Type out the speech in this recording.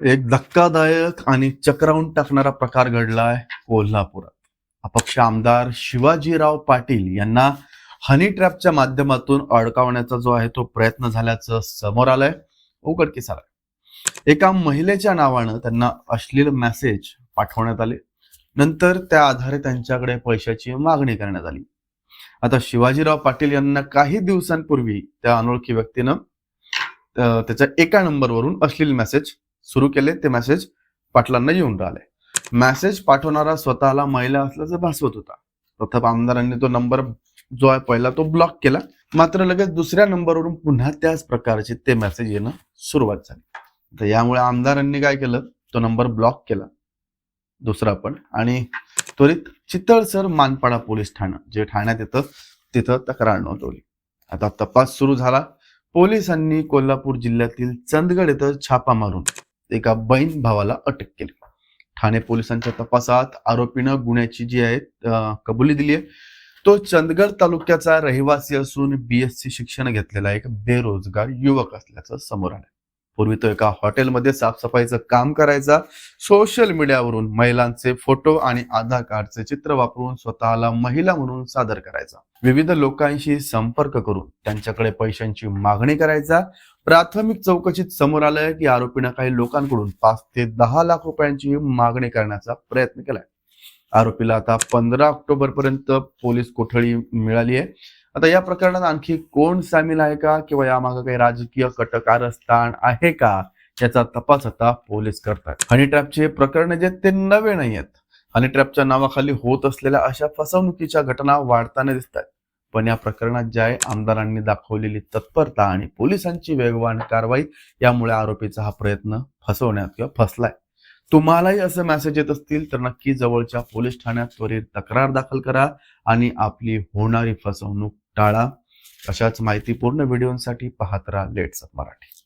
एक धक्कादायक आणि चक्रावून टाकणारा प्रकार घडलाय कोल्हापुरात. अपक्ष आमदार शिवाजीराव पाटील यांना हनी ट्रॅपच्या माध्यमातून अडकावण्याचा जो आहे तो प्रयत्न झाल्याचं समोर आलंय. उघडकीस आलाय एका महिलेच्या नावानं त्यांना अश्लील मेसेज पाठवण्यात आले. नंतर त्या आधारे त्यांच्याकडे पैशाची मागणी करण्यात आली. आता शिवाजीराव पाटील यांना काही दिवसांपूर्वी त्या अनोळखी व्यक्तीनं त्याच्या एका नंबरवरून अश्लील मेसेज सुरू केले ते मेसेज पाटलांना येऊन राहिले. मेसेज पाठवणारा स्वतःला महिला असल्याचं भासवत होता. प्रथम आमदारांनी तो नंबर जो आहे पहिला तो ब्लॉक केला. मात्र लगेच दुसऱ्या नंबरवरून पुन्हा त्याच प्रकारचे ते मेसेज येणं सुरुवात झाली. तर यामुळे आमदारांनी काय केलं तो नंबर ब्लॉक केला. दुसरा पण. आणि त्वरित चितळसर मानपाडा पोलीस ठाणं जे ठाण्यात येतं तिथं तक्रार नोंदवली. आता तपास सुरू झाला. पोलिसांनी कोल्हापूर जिल्ह्यातील चंदगड येथे छापा मारून एका बहीण भावाला अटक केली. ठाणे पोलिसांच्या तपासात आरोपीनं गुन्ह्याची जी आहे कबुली दिली आहे. तो चंदगड तालुक्याचा रहिवासी असून बीएससी शिक्षण घेतलेला एक बेरोजगार युवक असल्याचं समोर आलं पूर्वी तो एका हॉटेलमध्ये साफसफाईचं काम करायचा. सोशल मीडियावरून महिलांचे फोटो आणि आधार कार्डचे चित्र वापरून स्वतःला महिला म्हणून सादर करायचा. विविध लोकांशी संपर्क करून त्यांच्याकडे पैशांची मागणी करायचा. प्राथमिक चौकशीत समोर आलंय की आरोपीनं काही लोकांकडून पाच ते दहा लाख रुपयांची मागणी करण्याचा प्रयत्न केलाय. आरोपीला आता पंधरा ऑक्टोबर पर्यंत पोलीस कोठडी मिळाली आहे. आता या प्रकरणात आणखी कोण सामील आहे का? किंवा यामागे काही राजकीय कटकारस्थान आहे का? याचा तपास आता पोलीस करतात हनी ट्रॅपचे प्रकरण जे ते नवे नाही आहेत हनी ट्रॅपच्या नावाखाली होत असलेल्या अशा फसवणुकीच्या घटना वाढताना दिसतात पण या प्रकरणात ज्या आहे आमदारांनी दाखवलेली तत्परता आणि पोलिसांची वेगवान कारवाई यामुळे आरोपीचा हा प्रयत्न फसवण्यात किंवा फसलाय. तुम्हालाही असं मेसेज येत असतील तर नक्की जवळच्या पोलीस ठाण्यात त्वरित तक्रार दाखल करा आणि आपली होणारी फसवणूक टाळा. अशाच माहितीपूर्ण व्हिडिओसाठी पाहत राहा लेट्स मराठी.